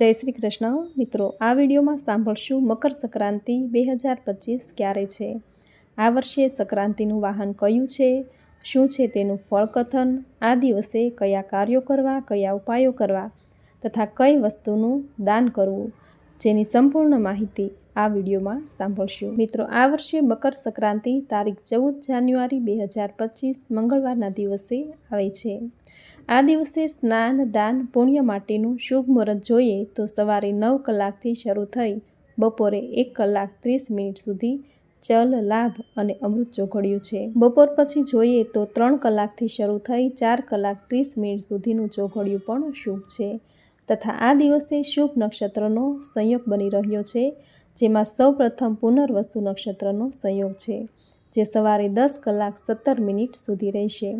જય શ્રી કૃષ્ણ. મિત્રો, આ વિડીયોમાં સાંભળશું મકર સંક્રાંતિ બે હજાર પચીસ ક્યારે છે? આ વર્ષે સંક્રાંતિનું વાહન કયું છે? શું છે તેનું ફળકથન? આ દિવસે કયા કાર્યો કરવા, કયા ઉપાયો કરવા તથા કઈ વસ્તુનું દાન કરવું? જેની સંપૂર્ણ માહિતી આ વિડીયોમાં સાંભળશું. મિત્રો, આ વર્ષે મકર સંક્રાંતિ તારીખ ચૌદ જાન્યુઆરી બે હજાર પચીસ મંગળવારના દિવસે આવે છે. આ દિવસે સ્નાન, દાન, પુણ્ય માટેનું શુભ મુહૂર્ત જોઈએ તો સવારે નવ કલાકથી શરૂ થઈ બપોરે એક કલાક ત્રીસ મિનિટ સુધી ચલ, લાભ અને અમૃત ચોઘડ્યું છે. બપોર પછી જોઈએ તો ત્રણ કલાકથી શરૂ થઈ ચાર કલાક ત્રીસ મિનિટ સુધીનું ચોઘડ્યું પણ શુભ છે. તથા આ દિવસે શુભ નક્ષત્રનો સંયોગ બની રહ્યો છે, જેમાં સૌપ્રથમ પુનર્વસુ નક્ષત્રનો સંયોગ છે, જે સવારે દસ કલાક સત્તર મિનિટ સુધી રહેશે.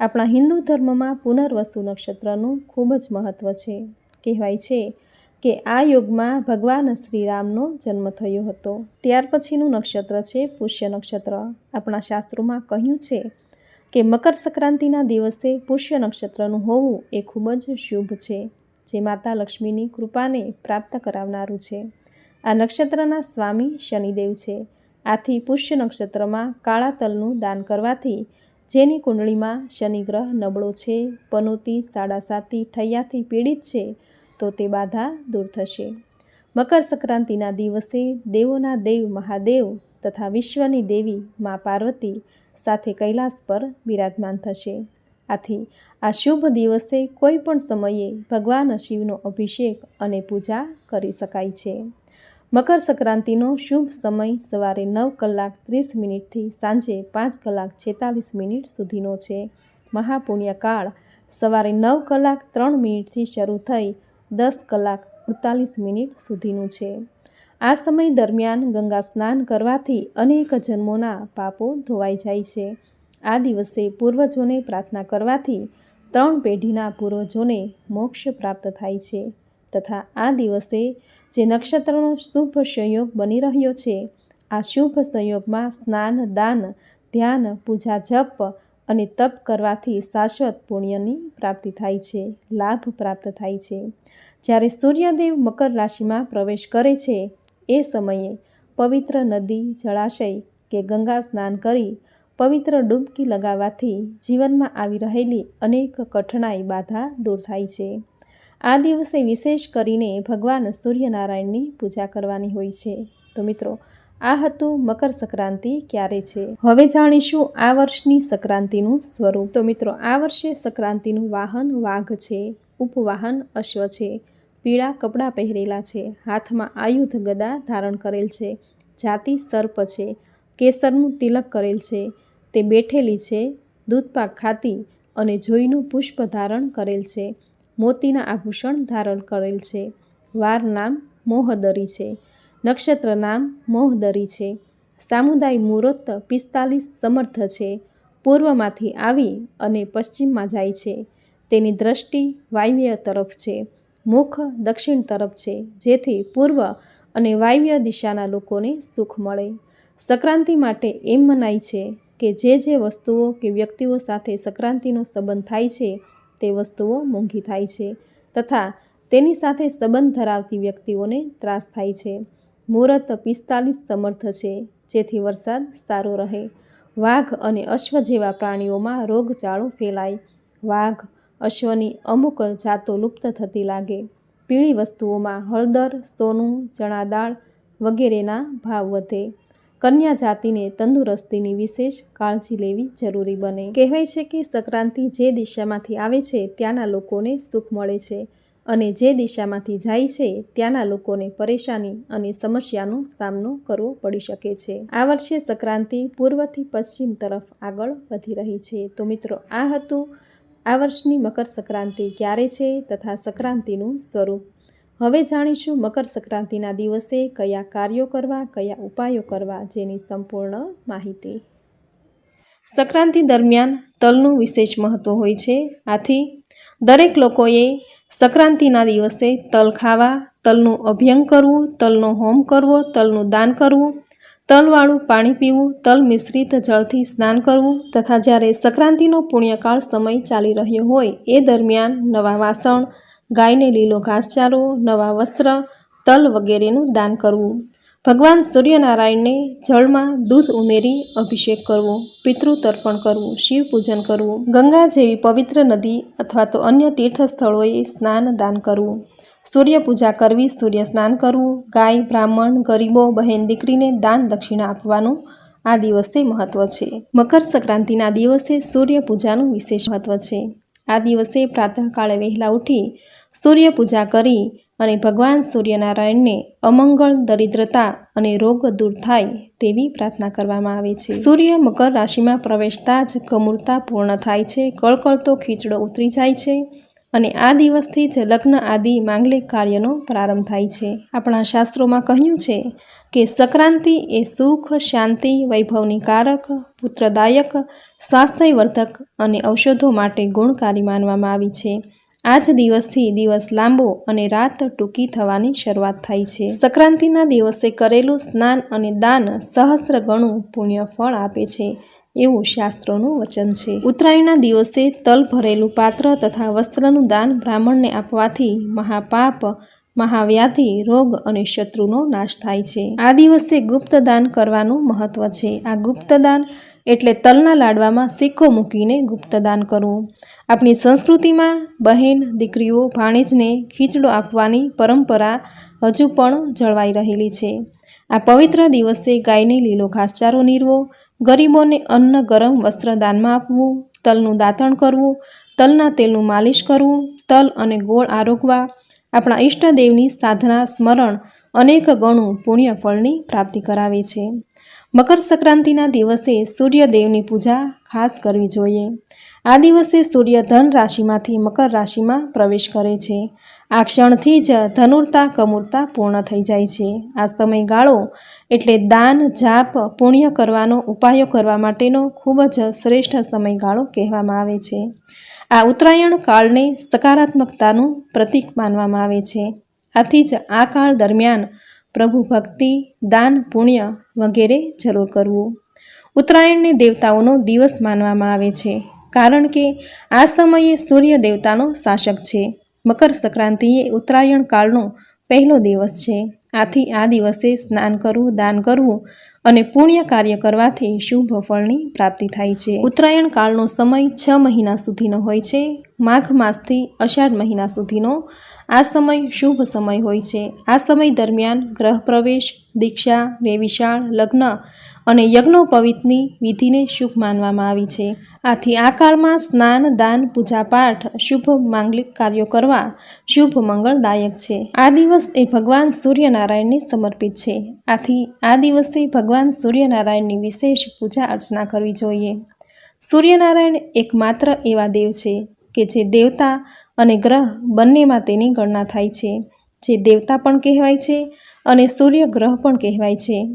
આપણા હિન્દુ ધર્મમાં પુનર્વસુ નક્ષત્રનું ખૂબ જ મહત્ત્વ છે. કહેવાય છે કે આ યુગમાં ભગવાન શ્રીરામનો જન્મ થયો હતો. ત્યાર પછીનું નક્ષત્ર છે પુષ્ય નક્ષત્ર. આપણા શાસ્ત્રોમાં કહ્યું છે કે મકર સંક્રાંતિના દિવસે પુષ્ય નક્ષત્રનું હોવું એ ખૂબ જ શુભ છે, જે માતા લક્ષ્મીની કૃપાને પ્રાપ્ત કરાવનારું છે. આ નક્ષત્રના સ્વામી શનિદેવ છે. આથી પુષ્ય નક્ષત્રમાં કાળા તલનું દાન કરવાથી જેની કુંડળીમાં શનિગ્રહ નબળો છે, પનોતી સાડા સાતી ઠૈયાથી પીડિત છે, તો તે બાધા દૂર થશે. મકર સંક્રાંતિના દિવસે દેવોના દેવ મહાદેવ તથા વિશ્વની દેવી મા પાર્વતી સાથે કૈલાસ પર બિરાજમાન થશે. આથી આ શુભ દિવસે કોઈ પણ સમયે ભગવાન શિવનો અભિષેક અને પૂજા કરી શકાય છે. મકર સંક્રાંતિનો શુભ સમય સવારે નવ કલાક ત્રીસ મિનિટથી સાંજે પાંચ કલાક છેતાલીસ મિનિટ સુધીનો છે. મહાપુણ્યકાળ સવારે નવ કલાક ત્રણ મિનિટથી શરૂ થઈ દસ કલાક અડતાલીસ મિનિટ સુધીનું છે. આ સમય દરમિયાન ગંગા સ્નાન કરવાથી અનેક જન્મોના પાપો ધોવાઈ જાય છે. આ દિવસે પૂર્વજોને પ્રાર્થના કરવાથી ત્રણ પેઢીના પૂર્વજોને મોક્ષ પ્રાપ્ત થાય છે તથા આ દિવસે જે નક્ષત્રનો શુભ સંયોગ બની રહ્યો છે. આ શુભ સંયોગમાં સ્નાન, દાન, ધ્યાન, પૂજા, જપ અને તપ કરવાથી શાશ્વત પુણ્યની પ્રાપ્તિ થાય છે, લાભ પ્રાપ્ત થાય છે. જ્યારે સૂર્યદેવ મકર રાશિમાં પ્રવેશ કરે છે, એ સમયે પવિત્ર નદી, જળાશય કે ગંગા સ્નાન કરી પવિત્ર ડૂબકી લગાવવાથી જીવનમાં આવી રહેલી અનેક કઠણાઈ બાધા દૂર થાય છે. આ દિવસે વિશેષ કરીને ભગવાન સૂર્યનારાયણની પૂજા કરવાની હોય છે. તો મિત્રો, આ હતું મકર સંક્રાંતિ ક્યારે છે? હવે જાણીશું આ વર્ષની સંક્રાંતિનું સ્વરૂપ. તો મિત્રો, આ વર્ષે સંક્રાંતિનું વાહન વાઘ છે, ઉપવાહન અશ્વ છે, પીળા કપડાં પહેરેલા છે, હાથમાં આયુધ ગદા ધારણ કરેલ છે, જાતિ સર્પ છે, કેસરનું તિલક કરેલ છે, તે બેઠેલી છે, દૂધપાક ખાતી અને જોઈનું પુષ્પ ધારણ કરેલ છે મોતીના આભૂષણ ધારણ કરેલ છે. વાર નામ મોહદરી છે. નક્ષત્ર નામ મોહદરી છે. સામુદાય મુહૂર્ત પિસ્તાલીસ સમર્થ છે. પૂર્વમાંથી આવી અને પશ્ચિમમાં જાય છે. તેની દ્રષ્ટિ વાયવ્ય તરફ છે. મુખ દક્ષિણ તરફ છે. જેથી પૂર્વ અને વાયવ્ય દિશાના લોકોને સુખ મળે. સંક્રાંતિ માટે એમ મનાય છે કે જે જે વસ્તુઓ કે વ્યક્તિઓ સાથે સંક્રાંતિનો સંબંધ થાય છે તે વસ્તુઓ મોંઘી થાય છે તથા તેની સાથે સંબંધ ધરાવતી વ્યક્તિઓને ત્રાસ થાય છે. મુહૂર્ત પિસ્તાલીસ સમર્થ છે, જેથી વરસાદ સારો રહે. વાઘ અને અશ્વ જેવા પ્રાણીઓમાં રોગચાળો ફેલાય. વાઘ અશ્વની અમુક જાતો લુપ્ત થતી લાગે. પીળી વસ્તુઓમાં હળદર, સોનું ચણા દાળ વગેરેના ભાવ વધે. કન્યા જાતિને તંદુરસ્તીની વિશેષ કાળજી લેવી જરૂરી બને. કહેવાય છે કે સંક્રાંતિ જે દિશામાંથી આવે છે, ત્યાંના લોકોને સુખ મળે છે અને જે દિશામાંથી જાય છે, ત્યાંના લોકોને પરેશાની અને સમસ્યાનો સામનો કરવો પડી શકે છે. આ વર્ષે સંક્રાંતિ પૂર્વથી પશ્ચિમ તરફ આગળ વધી રહી છે. તો મિત્રો, આ હતું આ વર્ષની મકર સંક્રાંતિ ક્યારે છે તથા સંક્રાંતિનું સ્વરૂપ હવે જાણીશું મકર સંક્રાંતિના દિવસે કયા કાર્યો કરવા, કયા ઉપાયો કરવા જેની સંપૂર્ણ માહિતી. સંક્રાંતિ દરમિયાન તલનું વિશેષ મહત્ત્વ હોય છે. આથી દરેક લોકોએ સંક્રાંતિના દિવસે તલ ખાવા, તલનું અભ્યંગ કરવું, તલનો હોમ કરવો, તલનું દાન કરવું, તલવાળું પાણી પીવું, તલ મિશ્રિત જળથી સ્નાન કરવું તથા જ્યારે સંક્રાંતિનો પુણ્યકાળ સમય ચાલી રહ્યો હોય એ દરમિયાન નવા વાસણ ગાયને લીલો ઘાસચારો નવા વસ્ત્ર, તલ વગેરેનું દાન કરવું. ભગવાન સૂર્યનારાયણને જળમાં દૂધ ઉમેરી અભિષેક કરવો, પિતૃ તર્પણ કરવું, શિવ પૂજન કરવું, ગંગા જેવી પવિત્ર નદી અથવા તો અન્ય તીર્થ સ્થળોએ સ્નાન દાન કરવું. સૂર્ય પૂજા કરવી, સૂર્ય સ્નાન કરવું, ગાય, બ્રાહ્મણ, ગરીબો, બહેન દીકરીને દાન દક્ષિણા આપવાનું આ દિવસે મહત્વ છે. મકર સંક્રાંતિના દિવસે સૂર્ય પૂજાનું વિશેષ મહત્વ છે. આ દિવસે પ્રાતઃકાળે વહેલા ઉઠી સૂર્ય પૂજા કરી અને ભગવાન સૂર્યનારાયણને અમંગળ, દરિદ્રતા અને રોગ દૂર થાય તેવી પ્રાર્થના કરવામાં આવે છે. સૂર્ય મકર રાશિમાં પ્રવેશતા જ કમૂરતા પૂર્ણ થાય છે, કળકળતો ખીચડો ઉતરી જાય છે અને આ દિવસથી જ લગ્ન આદિ માંગલિક કાર્યનો પ્રારંભ થાય છે. આપણા શાસ્ત્રોમાં કહ્યું છે કે સંક્રાંતિ એ સુખ, શાંતિ વૈભવની કારક પુત્રદાયક, સ્વાસ્થ્યવર્ધક અને ઔષધો માટે ગુણકારી માનવામાં આવી છે. આ જ દિવસથી દિવસ લાંબો અને રાત ટૂંકી થવાની શરૂઆત થાય છે. સંક્રાંતિના દિવસે કરેલું સ્નાન અને દાન સહસ્ત્ર ગણું પુણ્ય ફળ આપે છે એવું શાસ્ત્રોનું વચન છે. ઉત્તરાયણના દિવસે તલ ભરેલું પાત્ર તથા વસ્ત્રનું દાન બ્રાહ્મણને આપવાથી મહાપાપ મહાવ્યાધિ, રોગ અને શત્રુનો નાશ થાય છે. આ દિવસે ગુપ્તદાન કરવાનું મહત્વ છે. આ ગુપ્તદાન એટલે તલના લાડવામાં સિક્કો મૂકીને ગુપ્તદાન કરવું. આપણી સંસ્કૃતિમાં બહેન, દીકરીઓ, ભાણેજને ખીચડો આપવાની પરંપરા હજુ પણ જળવાઈ રહેલી છે. આ પવિત્ર દિવસે ગાયને લીલો ઘાસચારો નીરવો, ગરીબોને અન્ન ગરમ વસ્ત્ર દાનમાં આપવું, તલનું દાંતણ કરવું, તલના તેલનું માલિશ કરવું, તલ અને ગોળ આરોગવા આપણા ઈષ્ટદેવની સાધના, સ્મરણ, અનેક ગણું પુણ્યફળની પ્રાપ્તિ કરાવે છે. મકર સંક્રાંતિના દિવસે સૂર્યદેવની પૂજા ખાસ કરવી જોઈએ. આ દિવસે સૂર્ય ધન રાશિમાંથી મકર રાશિમાં પ્રવેશ કરે છે. આ ક્ષણથી જ ધનુર્તા, કમૂરતા પૂર્ણ થઈ જાય છે. આ સમયગાળો એટલે દાન, જાપ, પુણ્ય કરવાનો ઉપાયો કરવા માટેનો ખૂબ જ શ્રેષ્ઠ સમયગાળો કહેવામાં આવે છે. આ ઉત્તરાયણ કાળને સકારાત્મકતાનું પ્રતીક માનવામાં આવે છે. આથી જ આ કાળ દરમિયાન પ્રભુ ભક્તિ, દાન, પુણ્ય વગેરે જરૂર કરવું. ઉત્તરાયણને દેવતાઓનો દિવસ માનવામાં આવે છે, કારણ કે આ સમયે સૂર્ય દેવતાનો શાસક છે. મકર સંક્રાંતિએ ઉત્તરાયણ કાળનો પહેલો દિવસ છે. આથી આ દિવસે સ્નાન કરવું, દાન કરવું અને પુણ્ય કાર્ય કરવાથી શુભ ફળની પ્રાપ્તિ થાય છે. ઉત્તરાયણ કાળનો સમય છ મહિના સુધીનો હોય છે. માઘ માસથી અષાઢ મહિના સુધીનો આ સમય શુભ સમય હોય છે. આ સમય દરમિયાન ગ્રહ પ્રવેશ, દીક્ષા, વેવિશાળ, લગ્ન અને યજ્ઞોપવિતની વિધિને શુભ માનવામાં આવી છે. આથી આ કાળમાં સ્નાન, દાન, પૂજાપાઠ, શુભ માંગલિક કાર્યો કરવા શુભ મંગળદાયક છે. આ દિવસ એ ભગવાન સૂર્યનારાયણને સમર્પિત છે. આથી આ દિવસે ભગવાન સૂર્યનારાયણની વિશેષ પૂજા અર્ચના કરવી જોઈએ. સૂર્યનારાયણ એકમાત્ર એવા દેવ છે કે જે દેવતા અને ગ્રહ બંનેમાં તેની ગણના થાય છે. જે દેવતા પણ કહેવાય છે અને સૂર્ય ગ્રહ પણ કહેવાય છે.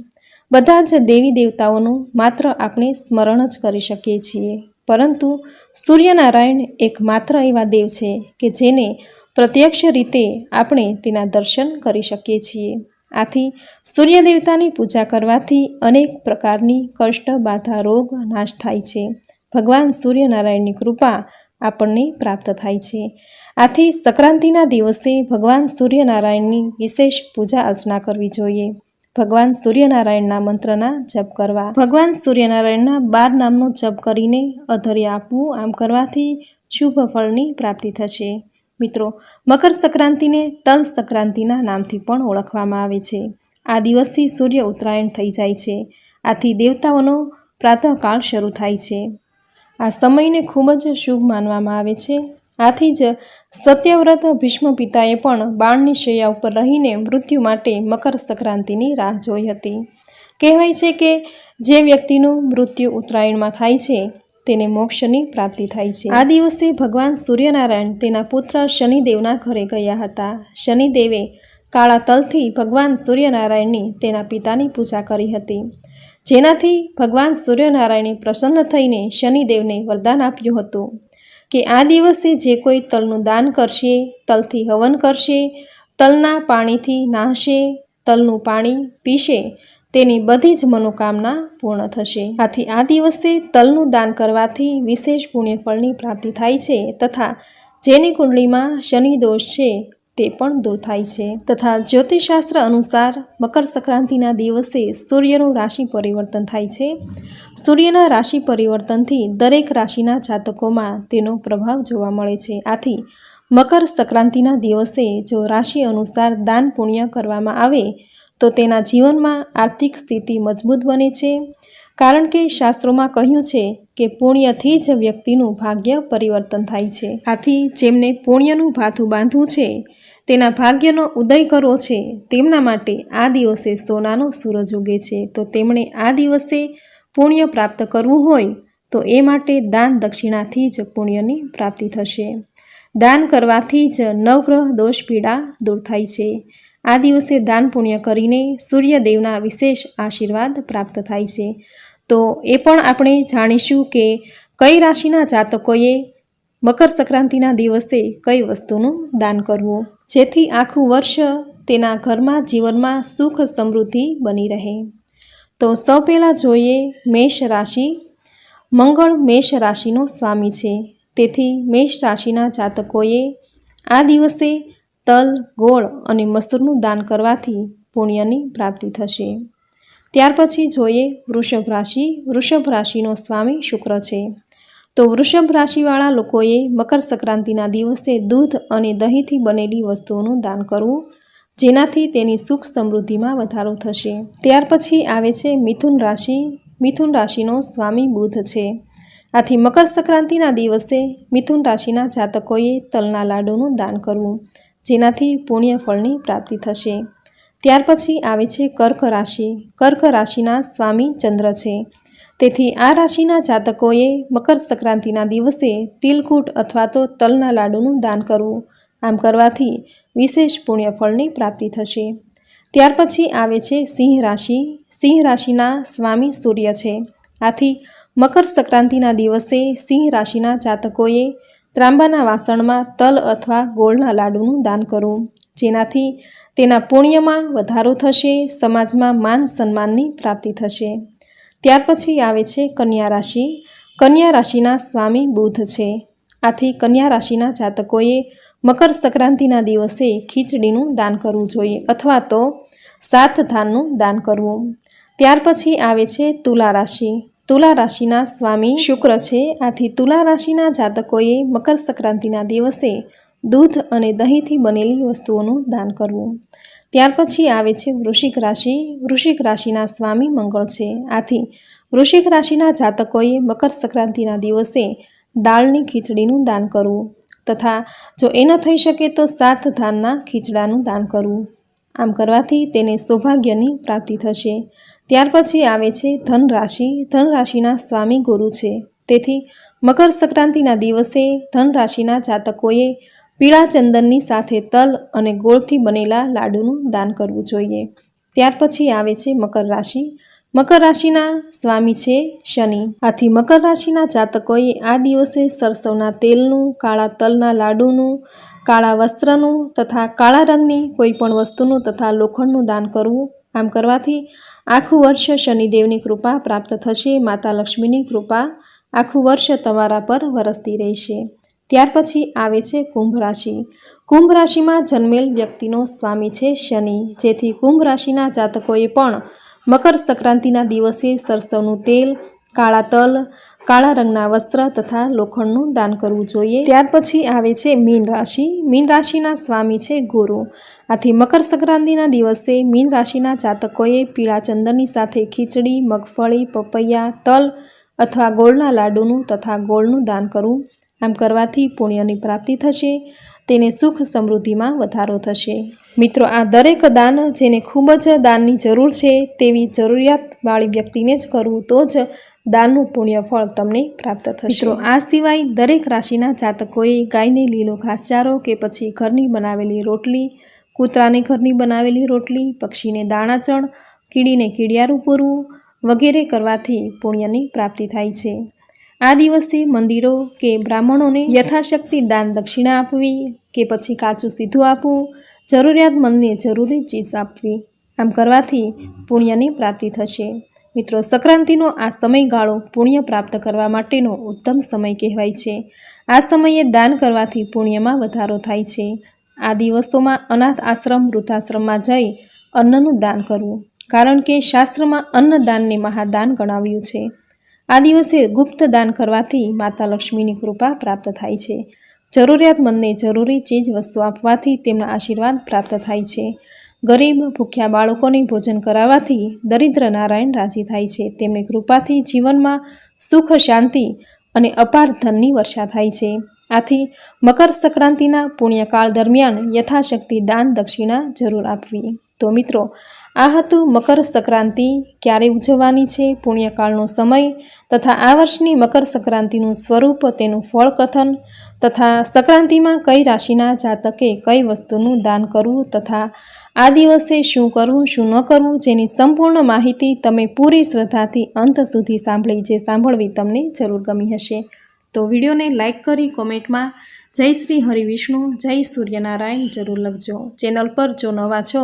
બધા જ દેવી દેવતાઓનું માત્ર આપણે સ્મરણ જ કરી શકીએ છીએ. પરંતુ સૂર્યનારાયણ એક માત્ર એવા દેવ છે કે જેને પ્રત્યક્ષ રીતે આપણે તેના દર્શન કરી શકીએ છીએ. આથી સૂર્ય દેવતાની પૂજા કરવાથી અનેક પ્રકારની કષ્ટ, બાધા, રોગ નાશ થાય છે. ભગવાન સૂર્યનારાયણની કૃપા આપણને પ્રાપ્ત થાય છે. આથી સંક્રાંતિના દિવસે ભગવાન સૂર્યનારાયણની વિશેષ પૂજા અર્ચના કરવી જોઈએ. ભગવાન સૂર્યનારાયણના મંત્રના જપ કરવા. ભગવાન સૂર્યનારાયણના બાર નામનો જપ કરીને અધર્ય આપવું, આમ કરવાથી શુભ ફળની પ્રાપ્તિ થશે. મિત્રો, મકર સંક્રાંતિને તલ સંક્રાંતિના નામથી પણ ઓળખવામાં આવે છે. આ દિવસથી સૂર્ય ઉત્તરાયણ થઈ જાય છે. આથી દેવતાઓનો પ્રાતઃકાળ શરૂ થાય છે. આ સમયને ખૂબ જ શુભ માનવામાં આવે છે. આથી જ સત્યવ્રત ભીષ્મ પિતાએ પણ બાણની શૈયા ઉપર રહીને મૃત્યુ માટે મકર સંક્રાંતિની રાહ જોઈ હતી. કહેવાય છે કે જે વ્યક્તિનું મૃત્યુ ઉત્તરાયણમાં થાય છે, તેને મોક્ષની પ્રાપ્તિ થાય છે. આ દિવસે ભગવાન સૂર્યનારાયણ તેના પુત્ર શનિદેવના ઘરે ગયા હતા. શનિદેવે કાળા તલથી ભગવાન સૂર્યનારાયણની તેના પિતાની પૂજા કરી હતી. જેનાથી ભગવાન સૂર્યનારાયણે પ્રસન્ન થઈને શનિદેવને વરદાન આપ્યું હતું. કે આ દિવસે જે કોઈ તલનું દાન કરશે, તલથી હવન કરશે, તલના પાણીથી નાહશે, તલનું પાણી પીશે, તેની બધી જ મનોકામના પૂર્ણ થશે. આથી આ દિવસે તલનું દાન કરવાથી વિશેષ પુણ્યફળની પ્રાપ્તિ થાય છે તથા જેની કુંડળીમાં શનિ દોષ છે તે પણ દૂર થાય છે. તથા જ્યોતિષશાસ્ત્ર અનુસાર મકર સંક્રાંતિના દિવસે સૂર્યનું રાશિ પરિવર્તન થાય છે. સૂર્યના રાશિ પરિવર્તનથી દરેક રાશિના જાતકોમાં તેનો પ્રભાવ જોવા મળે છે. આથી મકર સંક્રાંતિના દિવસે જો રાશિ અનુસાર દાન પુણ્ય કરવામાં આવે, તો તેના જીવનમાં આર્થિક સ્થિતિ મજબૂત બને છે. કારણ કે શાસ્ત્રોમાં કહ્યું છે કે પુણ્યથી જ વ્યક્તિનું ભાગ્ય પરિવર્તન થાય છે. આથી જેમને પુણ્યનું ભાથું બાંધવું છે તેના ભાગ્યનો ઉદય કરવો છે, તેમના માટે આ દિવસે સોનાનો સૂરજ ઉગે છે. તો તેમણે આ દિવસે પુણ્ય પ્રાપ્ત કરવું હોય, તો એ માટે દાન દક્ષિણાથી જ પુણ્યની પ્રાપ્તિ થશે. દાન કરવાથી જ નવગ્રહ દોષ પીડા દૂર થાય છે. આ દિવસે દાન પુણ્ય કરીને સૂર્યદેવના વિશેષ આશીર્વાદ પ્રાપ્ત થાય છે. તો એ પણ આપણે જાણીશું કે કઈ રાશિના જાતકોએ મકર સંક્રાંતિના દિવસે કઈ વસ્તુનું દાન કરવું? જેથી આખું વર્ષ તેના ઘરમાં જીવનમાં સુખ સમૃદ્ધિ બની રહે. તો સૌ પહેલાં જોઈએ મેષ રાશિ. મંગળ મેષ રાશિનો સ્વામી છે. તેથી મેષ રાશિના જાતકોએ આ દિવસે તલ, ગોળ અને મસૂરનું દાન કરવાથી પુણ્યની પ્રાપ્તિ થશે. ત્યાર પછી જોઈએ વૃષભ રાશિ. વૃષભ રાશિનો સ્વામી શુક્ર છે. તો વૃષભ રાશિવાળા લોકોએ મકર સંક્રાંતિના દિવસે દૂધ અને દહીંથી બનેલી વસ્તુઓનું દાન કરવું, જેનાથી તેની સુખ સમૃદ્ધિમાં વધારો થશે. ત્યાર પછી આવે છે મિથુન રાશિ. મિથુન રાશિનો સ્વામી બુધ છે. આથી મકર સંક્રાંતિના દિવસે મિથુન રાશિના જાતકોએ તલના લાડુનું દાન કરવું, જેનાથી પુણ્ય ફળની પ્રાપ્તિ થશે. ત્યાર પછી આવે છે કર્ક રાશિ. કર્ક રાશિના સ્વામી ચંદ્ર છે. તેથી આ રાશિના જાતકોએ મકર સંક્રાંતિના દિવસે તિલકૂટ અથવા તો તલના લાડુનું દાન કરવું. આમ કરવાથી વિશેષ પુણ્યફળની પ્રાપ્તિ થશે. ત્યાર પછી આવે છે સિંહ રાશિ. સિંહ રાશિના સ્વામી સૂર્ય છે. આથી મકર સંક્રાંતિના દિવસે સિંહ રાશિના જાતકોએ ત્રાંબાના વાસણમાં તલ અથવા ગોળના લાડુનું દાન કરવું, જેનાથી તેના પુણ્યમાં વધારો થશે, સમાજમાં માન સન્માનની પ્રાપ્તિ થશે. ત્યાર પછી આવે છે કન્યા રાશિ. કન્યા રાશિના સ્વામી બુધ છે. આથી કન્યા રાશિના જાતકોએ મકર સંક્રાંતિના દિવસે ખીચડીનું દાન કરવું જોઈએ અથવા તો સાત ધાનનું દાન કરવું. ત્યાર પછી આવે છે તુલા રાશિ. તુલા રાશિના સ્વામી શુક્ર છે. આથી તુલા રાશિના જાતકોએ મકર સંક્રાંતિના દિવસે દૂધ અને દહીંથી બનેલી વસ્તુઓનું દાન કરવું. ત્યાર પછી આવે છે વૃશ્ચિક રાશિ. વૃશ્ચિક રાશિના સ્વામી મંગળ છે. આથી વૃશ્ચિક રાશિના જાતકોએ મકર સંક્રાંતિના દિવસે દાળની ખીચડીનું દાન કરવું તથા જો એ ન થઈ શકે તો સાત ધાનના ખીચડાનું દાન કરવું. આમ કરવાથી તેને સૌભાગ્યની પ્રાપ્તિ થશે. ત્યાર પછી આવે છે ધન રાશિ ધન રાશિના સ્વામી ગુરુ છે. તેથી મકર સંક્રાંતિના દિવસે ધન રાશિના જાતકોએ પીળા ચંદનની સાથે તલ અને ગોળથી બનેલા લાડુનું દાન કરવું જોઈએ. ત્યાર પછી આવે છે મકર રાશિ. મકર રાશિના સ્વામી છે શનિ. આથી મકર રાશિના જાતકોએ આ દિવસે સરસવના તેલનું, કાળા તલના લાડુનું, કાળા વસ્ત્રનું તથા કાળા રંગની કોઈ પણ વસ્તુનું તથા લોખંડનું દાન કરવું. આમ કરવાથી આખું વર્ષ શનિદેવની કૃપા પ્રાપ્ત થશે, માતા લક્ષ્મીની કૃપા આખું વર્ષ તમારા પર વરસતી રહેશે. ત્યાર પછી આવે છે કુંભ રાશિ. કુંભ રાશિમાં જન્મેલ વ્યક્તિનો સ્વામી છે શનિ, જેથી કુંભ રાશિના જાતકોએ પણ મકર સંક્રાંતિના દિવસે સરસવનું તેલ, કાળા તલ, કાળા રંગના વસ્ત્ર તથા લોખંડનું દાન કરવું જોઈએ. ત્યાર પછી આવે છે મીન રાશિ. મીન રાશિના સ્વામી છે ગુરુ. આથી મકર સંક્રાંતિના દિવસે મીન રાશિના જાતકોએ પીળા ચંદનની સાથે ખીચડી, મગફળી, પપૈયા, તલ અથવા ગોળના લાડુનું તથા ગોળનું દાન કરવું આમ કરવાથી પુણ્યની પ્રાપ્તિ થશે, તેને સુખ સમૃદ્ધિમાં વધારો થશે. મિત્રો, આ દરેક દાન જેને ખૂબ જ દાનની જરૂર છે, તેવી જરૂરિયાતવાળી વ્યક્તિને જ કરવું તો જ દાનનું પુણ્ય ફળ તમને પ્રાપ્ત થશે. મિત્રો, આ સિવાય દરેક રાશિના જાતકોએ ગાયને લીલો ઘાસચારો કે પછી ઘરની બનાવેલી રોટલી, કૂતરાને ઘરની બનાવેલી રોટલી, પક્ષીને દાણાચણ, કીડીને કીડિયારું પૂરવું વગેરે કરવાથી પુણ્યની પ્રાપ્તિ થાય છે. આ દિવસે મંદિરો કે બ્રાહ્મણોને યથાશક્તિ દાન દક્ષિણા આપવી કે પછી કાચું સીધું આપવું જરૂરિયાતમંદને જરૂરી ચીજ આપવી, આમ કરવાથી પુણ્યની પ્રાપ્તિ થશે. મિત્રો, સંક્રાંતિનો આ સમયગાળો પુણ્ય પ્રાપ્ત કરવા માટેનો ઉત્તમ સમય કહેવાય છે. આ સમયે દાન કરવાથી પુણ્યમાં વધારો થાય છે. આ દિવસોમાં અનાથ આશ્રમ, વૃદ્ધાશ્રમમાં જઈ અન્નનું દાન કરવું, કારણ કે શાસ્ત્રમાં અન્નદાનને મહાદાન ગણાવ્યું છે. આ દિવસે ગુપ્ત દાન કરવાથી માતા લક્ષ્મીની કૃપા પ્રાપ્ત થાય છે. જરૂરિયાતમંદને જરૂરી ચીજ વસ્તુ આપવાથી તેમના આશીર્વાદ પ્રાપ્ત થાય છે. ગરીબ, ભૂખ્યા બાળકોને ભોજન કરાવવાથી દરિદ્ર નારાયણ રાજી થાય છે. તેમની કૃપાથી જીવનમાં સુખ, શાંતિ અને અપાર ધનની વર્ષા થાય છે. આથી મકર સંક્રાંતિના પુણ્યકાળ દરમિયાન યથાશક્તિ દાન દક્ષિણા જરૂર આપવી. તો મિત્રો આ હતું મકર સંક્રાંતિ, ક્યારે ઉજવવાની છે, પુણ્યકાળનો સમય, તથા આ વર્ષની મકર સંક્રાંતિનું સ્વરૂપ, તેનું ફળ કથન તથા સંક્રાંતિમાં કઈ રાશિના જાતકે કઈ વસ્તુનું દાન કરવું, તથા આ દિવસે શું કરવું, શું ન કરવું, જેની સંપૂર્ણ માહિતી તમે પૂરી શ્રદ્ધાથી અંત સુધી સાંભળી જે સાંભળવી તમને જરૂર ગમી હશે. તો વિડીયોને લાઇક કરી કોમેન્ટમાં જય શ્રી હરિવિષ્ણુ, જય સૂર્યનારાયણ જરૂર લખજો. ચેનલ પર જો નવા છો